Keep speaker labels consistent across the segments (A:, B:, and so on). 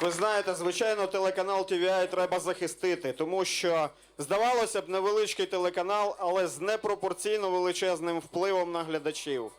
A: Ви знаєте, звичайно, телеканал TVI треба захистити, тому що здавалося б невеличкий телеканал, але з непропорційно величезним впливом на глядачів.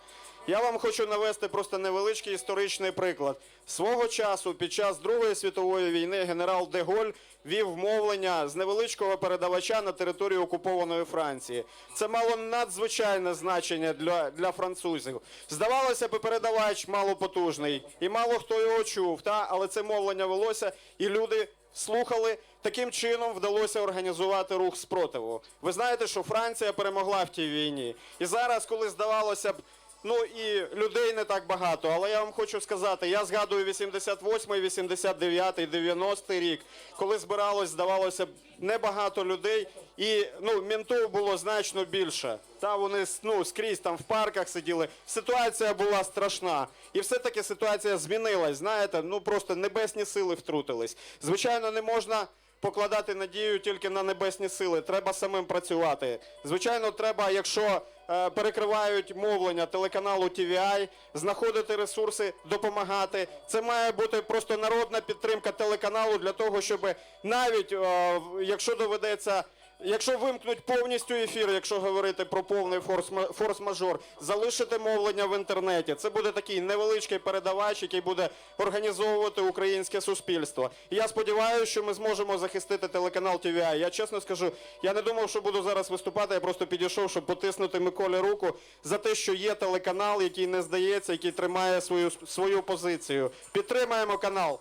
A: Я вам хочу навести просто невеличкий історичний приклад. Свого часу під час Другої світової війни генерал Деголь вів мовлення з невеличкого передавача на території окупованої Франції. Це мало надзвичайне значення для, для французів. Здавалося б, передавач малопотужний, і мало хто його чув, та? але це мовлення велося, і люди слухали. Таким чином вдалося організувати рух спротиву. Ви знаєте, що Франція перемогла в тій війні. І зараз, коли здавалося б, Ну і людей не так багато, але я вам хочу сказати, я згадую 88, 89, 90 рік, коли збиралось, здавалося б, небагато людей, і ну ментів було значно більше. Та вони ну, скрізь там в парках сиділи. Ситуація була страшна, і все-таки ситуація змінилась. Знаєте, ну просто небесні сили втрутились. Звичайно, не можна покладати надію тільки на небесні сили. Треба самим працювати. Звичайно, треба, якщо е, перекривають мовлення телеканалу TVI, знаходити ресурси, допомагати. Це має бути просто народна підтримка телеканалу для того, щоб навіть е, якщо доведеться. Якщо вимкнуть повністю ефір, якщо говорити про повний форс- форс-мажор, залишити мовлення в інтернеті. Це буде такий невеличкий передавач, який буде організовувати українське суспільство. Я сподіваюся, що ми зможемо захистити телеканал TVI. Я чесно скажу, я не думав, що буду зараз виступати. Я просто підійшов, щоб потиснути Миколі руку за те, що є телеканал, який не здається, який тримає свою свою позицію. Підтримаємо канал.